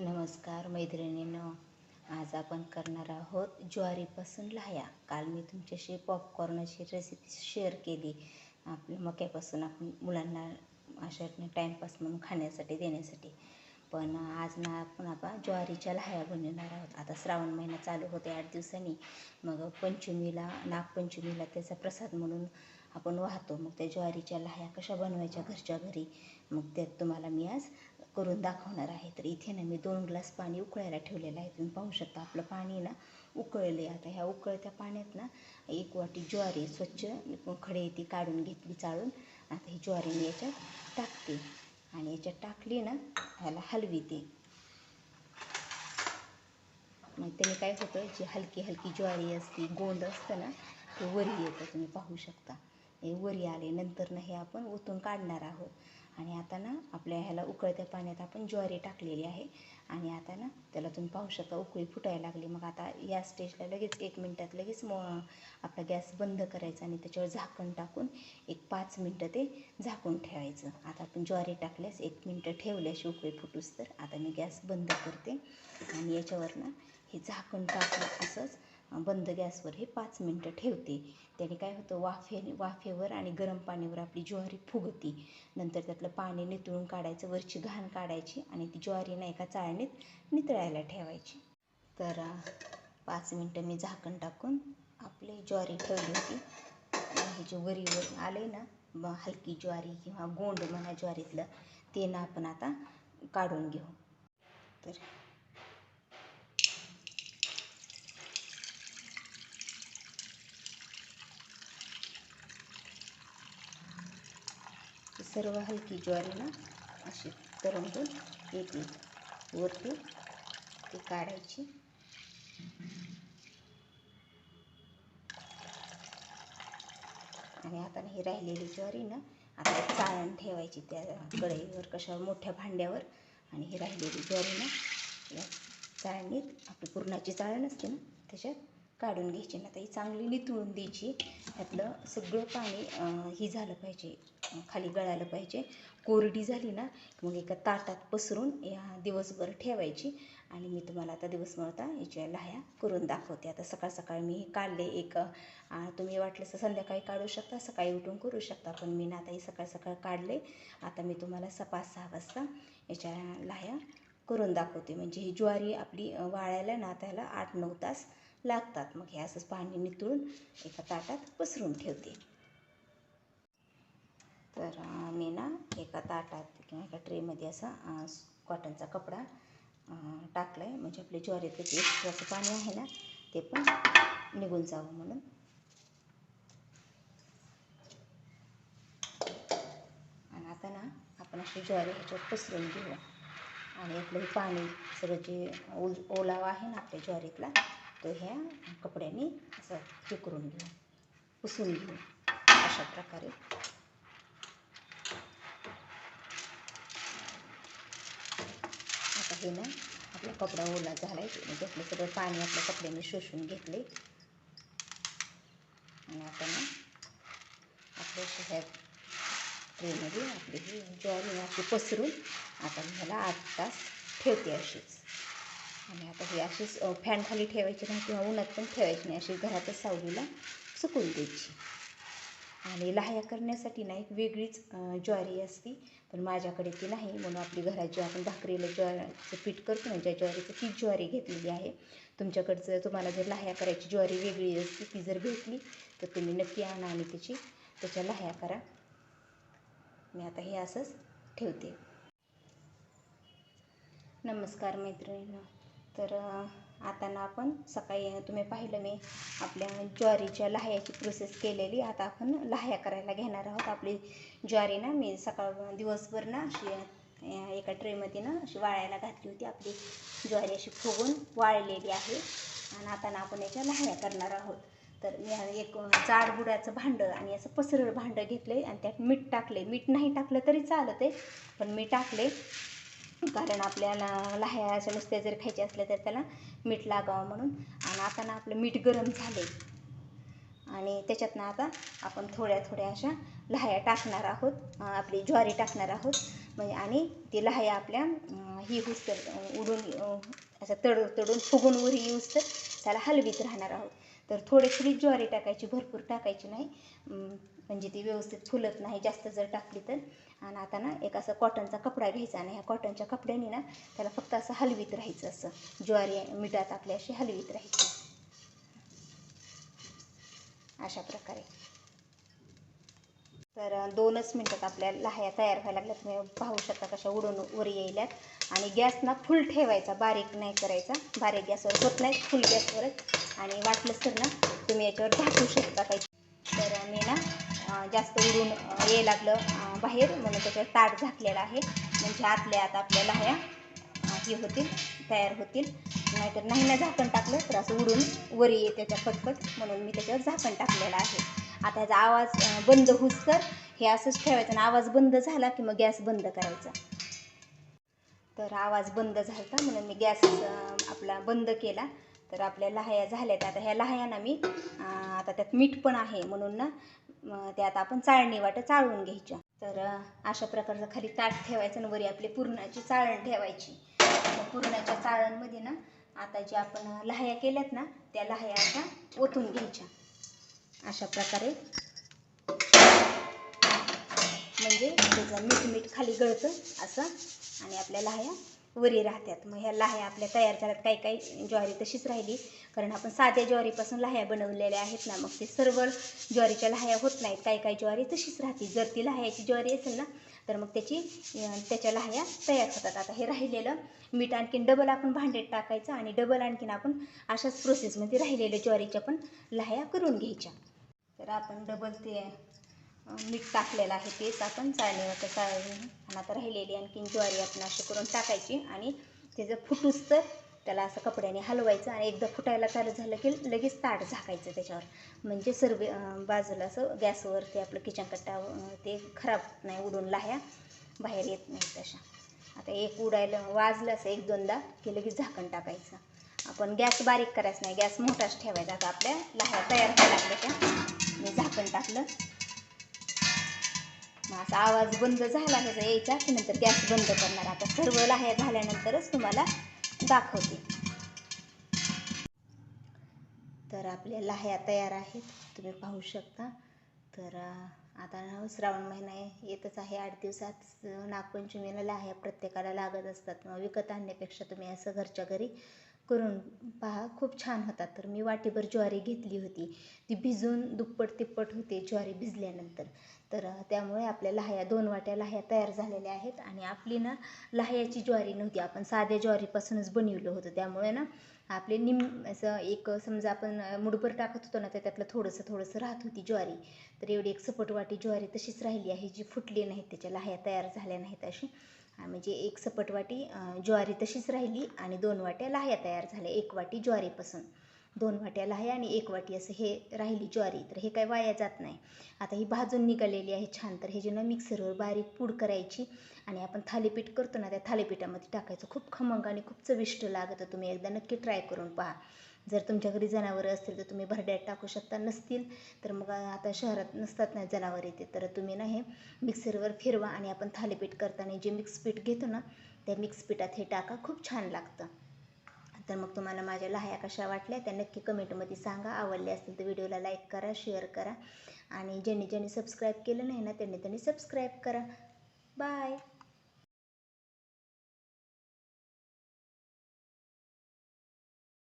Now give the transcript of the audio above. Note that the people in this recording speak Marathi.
नमस्कार मैत्रिणींनो आज आपण करणार आहोत ज्वारीपासून लाह्या. काल मी तुमच्याशी पॉपकॉर्नची रेसिपी शेअर केली. आपल्या मक्यापासून आपण मुलांना अशा टाईमपास म्हणून खाण्यासाठी देण्यासाठी. पण आज ना आपण आता ज्वारीच्या लाह्या बनवणार आहोत. आता श्रावण महिना चालू होते आठ दिवसांनी. मग पंचमीला नागपंचमीला त्याचा प्रसाद म्हणून आपण वाहतो. मग त्या ज्वारीच्या लाह्या कशा बनवायच्या घरच्या घरी? मग त्यात तुम्हाला मी आज करून दाखवणार आहे. तर इथे ना मी दोन ग्लास पाणी उकळायला ठेवलेलं आहे. तुम्ही पाहू शकता आपलं पाणी ना उकळले आता ह्या उकळत्या पाण्यात ना एक वाटी ज्वारी स्वच्छ खडे ती काढून घेतली चाळून. आता ही ज्वारी मी याच्यात टाकते. आणि याच्यात टाकली ना ह्याला हलवीते मग त्याने काय होतं जी हलकी हलकी ज्वारी असते गोंद असतं ना ते वरी येतं. तुम्ही पाहू शकता. हे वरी आले नंतर ना हे आपण ओतून काढणार आहोत. आणि आता ना आपल्या ह्याला उकळत्या पाण्यात आपण ज्वारी टाकलेली आहे. आणि आता ना त्याला तुम्ही पाहू शकता उकळी फुटायला लागली. मग आता या स्टेजला लगेच एक मिनटात लगेच मो आपला गॅस बंद करायचा आणि त्याच्यावर झाकण टाकून एक पाच मिनटं ते झाकून ठेवायचं. आता आपण ज्वारी टाकल्यास एक मिनटं ठेवल्याशी उकळी फुटूस तर आता मी गॅस बंद करते. आणि याच्यावर ना हे झाकण टाकून असंच बंद गॅसवर हे पाच मिनटं ठेवते. त्याने काय होतं वाफे वाफेवर आणि गरम पाण्यावर आपली ज्वारी फुगती. नंतर त्यातलं पाणी नितळून काढायचं वरची घाण काढायची आणि ती ज्वारी ना एका चाळणीत नितळायला ठेवायची. तर पाच मिनटं मी झाकण टाकून आपली ज्वारी ठेवली होती. हे जे वरीवर आले ना हलकी ज्वारी किंवा गोंड म्हणा ज्वारीतलं ते ना आपण आता काढून घेऊ. तर सर्व हलकी ज्वारीला अशी तरंगून येते वरती ती काढायची. आणि आता ही राहिलेली ज्वारी ना आता चाळण ठेवायची त्या कढईवर कशावर मोठ्या भांड्यावर. आणि ही राहिलेली ज्वारी ना या चाळणीत आपली पुरणाची चाळण असते ना त्याच्यात काढून घ्यायची ना ताई ही चांगली नितळून द्यायची. त्यातलं सगळं पाणी ही झालं पाहिजे खाली गळायलं पाहिजे. कोरडी झाली ना मग एका ताटात पसरून या दिवसभर ठेवायची. आणि मी तुम्हाला आता दिवस म्हणता याच्या लाह्या करून दाखवते. आता सकाळ सकाळ मी काढले एक तुम्ही वाटलं तर संध्याकाळी काढू शकता सकाळी उठून करू शकता. पण मी ना आता ही सकाळ सकाळ काढले. आता मी तुम्हाला स पाच सहा वाजता याच्या लाह्या करून दाखवते. म्हणजे ही ज्वारी आपली वाळायला ना त्याला आठ नऊ तास लागतात. मग हे असंच पाणी नितळून एका ताटात पसरून ठेवते. तर मी ना एका ताटात किंवा एका ट्रेमध्ये असा कॉटनचा कपडा टाकला आहे म्हणजे आपले ज्वारीचं जे एक्स्ट्राचं पाणी आहे ना ते पण निघून जावं म्हणून. आणि आता ना आपण अशी ज्वारी ह्याच्यात पसरून घेऊ आणि आपलं हे पाणी सगळं जे ओल ओलावा आहे ना आपल्या ज्वारीतला तो ह्या कपड्याने असं हे करून अशा प्रकारे। आता हे ना आपला कपडा ओला झाला आहे म्हणजे आपलं सगळं पाणी आपल्या कपड्याने शोषून घेतले आणि आता आता मी ह्याला आठ तास अशीच आणि आता ही अशीच फॅन खाली ठेवायची नाही किंवा उन्हात पण ठेवायची नाही अशी घरातच सावलीला सुकून द्यायची. आणि लाह्या करण्यासाठी ना एक वेगळीच ज्वारी असती पण माझ्याकडे ती नाही. म्हणून आपली घरात जेव्हा आपण भाकरीला ज्वारीचं पीठ करतो ना ज्या ज्वारीचं ती ज्वारी घेतलेली आहे तुमच्याकडचं तुम्हाला जर लाह्या करायची ज्वारी वेगळी असते ती जर भेटली तर तुम्ही नक्की आणा आणि त्याची त्याच्या लाह्या करा. मी आता हे असंच ठेवते. नमस्कार मैत्रिणी तर आता ना आपण सकाळी तुम्ही पाहिलं मी आपल्या ज्वारीच्या लाह्याची प्रोसेस केलेली. आता आपण लाह्या करायला घेणार आहोत. आपली ज्वारी ना मी सकाळ दिवसभर ना अशी एका ट्रेमध्ये ना अशी वाळायला घातली होती. आपली ज्वारी अशी फुगून वाळलेली आहे. आणि आता ना आपण याच्या लाह्या करणार आहोत. तर मी एक जाड भांडं आणि असं पसरळ भांडं घेतले आणि त्यात मीठ टाकले मीठ नाही टाकलं तरी चालत आहे पण मी टाकले कारण आपल्याला लाह्या अशा नुसत्या जर खायच्या असल्या तर त्याला मीठ लागावं म्हणून. आणि आता ना आपलं मीठ गरम झाले आणि त्याच्यातनं आता आपण थोड्या थोड्या अशा लाह्या टाकणार आहोत. आपली ज्वारी टाकणार आहोत. म्हणजे आणि ती लहाया आपल्या ही होस उडून असं तड तडून फुगून वर येऊस तर त्याला हलवीत राहणार आहोत. तर थोडी थोडी ज्वारी टाकायची भरपूर टाकायची नाही. म्हणजे ती व्यवस्थित फुलत नाही. जास्त जर टाकली तर. आणि आता ना एक असं कॉटनचा कपडा घ्यायचा आणि ह्या कॉटनच्या कपड्याने ना त्याला फक्त असं हलवीत राहायचं असं ज्वारी मिठात आपल्या अशी हलवीत राहायची. अशा प्रकारे. तर दोनच मिनटात आपल्या लाह्या तयार व्हायला लागल्यात. तुम्ही पाहू शकता कशा उडून वर येईल्यात आणि गॅस ना फुल ठेवायचा बारीक नाही करायचा. बारीक गॅसवर होत नाही फुल गॅसवरच. आणि वाटलंच तर ना तुम्ही याच्यावर झाकू शकता काही तर मी ना जास्त उडून ये यायला लागलं बाहेर. म्हणून त्याच्यावर ताट झाकलेलं आहे. म्हणजे आतल्या आत आपल्या लाह्या हे होतील तयार होतील. नाहीतर नाही ना झाकण टाकलं तर असं उडून वरी ये त्याच्या फटफट म्हणून मी त्याच्यावर झाकण टाकलेलं आहे. आता ह्याचा आवाज बंद होऊस तर? हे असंच ठेवायचं आणि आवाज बंद झाला की मग गॅस बंद करायचा. तर आवाज बंद झाला म्हणून मी गॅस आपला बंद केला. तर आपल्या लहाया झाल्यात. आता ह्या लहायांना मी आता त्यात मीठ पण आहे म्हणून ना म, त्यात आपण चाळणी वाटं चाळून घ्यायच्या. तर अशा प्रकारचं खाली ताट ठेवायचं आणि वरी आपली पुरणाची चाळण ठेवायची. मग पुरणाच्या चाळणमध्ये ना आता जे आपण लहाया केल्यात ना त्या लहाया आता ओतून घ्यायच्या. अशा प्रकारे. म्हणजे त्याचं मीठ मीठ खाली गळतं असं आणि आपल्या लाह्या वरी राहतात. मग ह्या लाह्या आपल्या तयार झाल्यात. काही काही ज्वारी तशीच राहिली. कारण आपण साध्या ज्वारीपासून लाह्या बनवलेल्या आहेत ना मग ते सर्व ज्वारीच्या लाह्या होत नाहीत. काही काही ज्वारी तशीच राहते जर ती लाह्याची ज्वारी असेल ना तर मग त्याची त्याच्या लाह्या तयार होतात. आता हे राहिलेलं मीठ आणखीन डबल आपण भांडेत टाकायचं आणि डबल आणखीन आपण अशाच प्रोसेसमध्ये राहिलेल्या ज्वारीच्या पण लाह्या करून घ्यायच्या. तर आपण डबल ते मीठ टाकलेलं आहे तेच आपण चाळणीवर चाळून आणि आता राहिलेली आणखीन ज्वारी आपण अशी करून टाकायची आणि त्याचं फुटूस तर त्याला असं कपड्याने हलवायचं आणि एकदा फुटायला चालू झालं की लगेच ताट झाकायचं त्याच्यावर. म्हणजे सर्व बाजूला असं गॅसवर ते आपलं किचन कट्टा ते खराब नाही उडून लाह्या बाहेर येत नाही तशा. आता एक उडायला वाजलं असं एक दोनदा की लगेच झाकण टाकायचं. आपण गॅस बारीक करायचं नाही गॅस मोठाच ठेवायचा. आता आपल्या लाह्या तयार व्हायला लागल्या त्या मी झाकण टाकलं. असा आवाज बंद झाला ह्याचा यायचा की नंतर गॅस बंद करणार. आता सर्व लाह्या झाल्यानंतरच तुम्हाला दाखवते. तर आपल्या लाह्या तयार आहेत. तुम्ही पाहू शकता. तर आता श्रावण महिना येतच आहे. आठ दिवसात नागपंचमीला लाह्या प्रत्येकाला लागत असतात. विकत आणण्यापेक्षा तुम्ही असं घरच्या घरी करून पहा खूप छान होतात. तर मी वाटीभर ज्वारी घेतली होती. ती भिजून दुप्पट तिप्पट होते ज्वारी भिजल्यानंतर. तर त्यामुळे आपल्या लाह्या दोन वाट्या लाह्या तयार झालेल्या आहेत. आणि आपली ना लाह्याची ज्वारी नव्हती. आपण साध्या ज्वारीपासूनच बनवलं होतं. त्यामुळे ना आपले निम असं एक समजा आपण मुठभर टाकत होतो ना तर त्यातलं थोडंसं थोडंसं राहत होती ज्वारी. तर एवढी एक सपटवाटी ज्वारी तशीच राहिली आहे जी फुटली नाहीत त्याच्या लाह्या तयार झाल्या नाहीत अशी. म्हणजे एक सपट वाटी ज्वारी तशीच राहिली आणि दोन वाट्या लाह्या तयार झाल्या एक वाटी ज्वारीपासून. दोन वाट्या लाह्या आणि एक वाटी असं हे राहिली ज्वारी. तर हे काय वाया जात नाही. आता ही भाजून निघालेली आहे छान. तर हे जे ना मिक्सरवर बारीक पूड करायची आणि आपण थालीपीठ करतो ना त्या थालीपीठामध्ये टाकायचं. खूप खमंग आणि खूप चविष्ट लागतं. तुम्ही एकदा नक्की ट्राय करून पहा. जर तुमच्या घरी जनावरं असतील तर तुम्ही भरड्यात टाकू शकता. नसतील तर मग आता शहरात नसतात ना जनावर येते. तर तुम्ही ना हे मिक्सरवर फिरवा आणि आपण थालीपीठ करताना जे मिक्स पीठ घेतो ना त्या मिक्स पीठात हे टाका. खूप छान लागतं. तर मग तुम्हाला माझ्या लाह्या कशा वाटल्या त्या नक्की कमेंटमध्ये सांगा. आवडल्या असतील तर व्हिडिओला लाईक करा शेअर करा. आणि ज्यांनी ज्यांनी सबस्क्राईब केलं नाही ना त्यांनी त्यांनी सबस्क्राईब करा. बाय